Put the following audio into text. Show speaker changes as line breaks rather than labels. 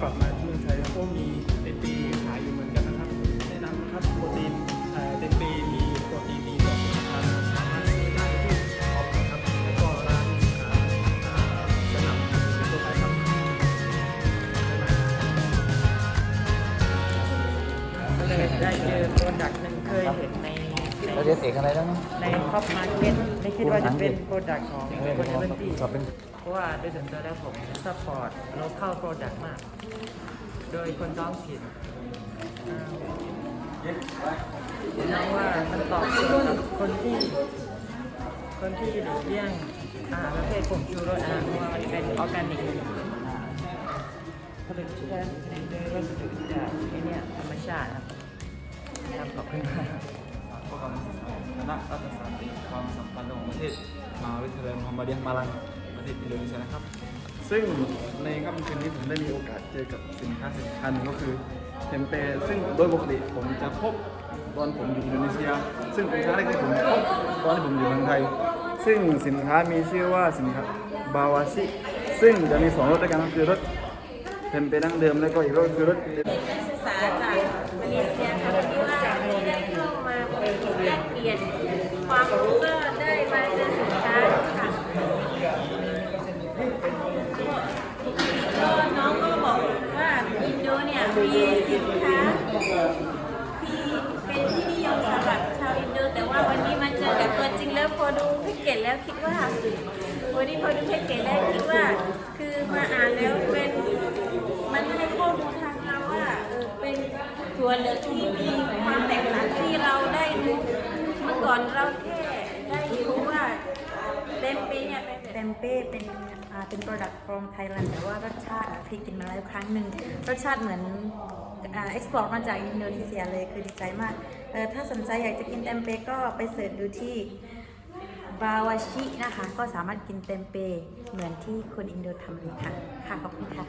กลับมาเมืองไทยก็มีเต็มปีขายอยู่เหมือนกันนะครับ แนะนำนะครับโปรตีนเต็มปีมีโปรตีนดีต่อสุขภาพสามารถซื้อได้ที่ออฟนะครับแล้วก็ร้านสนามทั่วไปครับ
ได้เจอโปรดักหนึ่งเคยเห็นใน เราเรียนเอกอะไรแ
ล้วนะ
ในท็อปมาร์เก็ตไม่คิดว่าจะเป็นโปรดักต์ของเรียนคนเอเอกเวนตี้สอบเป็นเพราะว่าโดยส่วนตัวแล้วผมซัพพอร์ตโลเคอลโปรดักต์มาก โดยคนท้องถิ่นอ่าผมมองว่ามันตอบโจทย์กับคนที่ คนที่หลีกเลี่ยงอาหารประเภทผงชูรสอะเพราะว่ามันเป็นออร์แกนิกผลิตแทนโดยวัสดุจากไอเนี่ยธรรมชาติครับครับขอบคุณมากพวกเราค
ณะรัฐศาสตร์ความสัมพันธ์ระหว่างประเทศมหาวิทยาลัยมุฮัมมัดยะห์มาลังประเทศอินโดนีเซียนะครับ ซึ่งในค่ำคืนนี้ผมได้มีโอกาสเจอกับสินค้าสินค้าหนึ่งก็คือเทมเปซึ่งโดยปกติผมจะพบตอนผมอยู่อินโดนีเซีย ซึ่งเป็นครั้งแรกที่ผมพบตอนที่ผมอยู่เมืองไทย ซึ่งสินค้ามีชื่อว่าสินค้าบาวาชิซึ่งจะมีสองรสด้วยกันก็คือรสเทมเปดั้งเดิมแล้วก็อีกรสคือรสน
ักศึกษาจากมาเลเซียค่ะที่ว่าที่ได้เข้ามาแลกเปลี่ยน ความรู้ก็ได้มาเจอสินค้าค่ะก็น้องก็บอกว่าอินโดเนี่ยมีสินค้าที่เป็นที่นิยมสำหรับชาวอินโด แต่ว่าวันนี้มาเจอกับตัวจริงแล้วพอดูแพ็กเกจแล้วคิดว่าวันนี้พอดูแพ็กเกจแล้วคิดว่า คือมาอ่านแล้วเป็นมันให้ข้อมูลทางเราว่าเป็นตัวเลือกที่มีความแตกต่างที่เราได้รู้ ก่อนเราแค่ได้รู้ว่าเต็มปีเนี่ยเป็นเ
ต็มเป้เป็นอ่าเป็น product from Thailand แต่ว่ารสชาติอะพี่กินมาแล้วครั้งหนึ่งรสชาติเหมือนอ่า export มาจากอินโดนีเซียเลยคือดีใจมากเออถ้าสนใจอยากจะกินเต็มเป้ก็ไปเสิร์ชดูที่บาวาชินะคะ ก็สามารถกินเต็มเป้เหมือนที่คนอินโดทำเลยค่ะ ค่ะ ขอบคุณค่ะ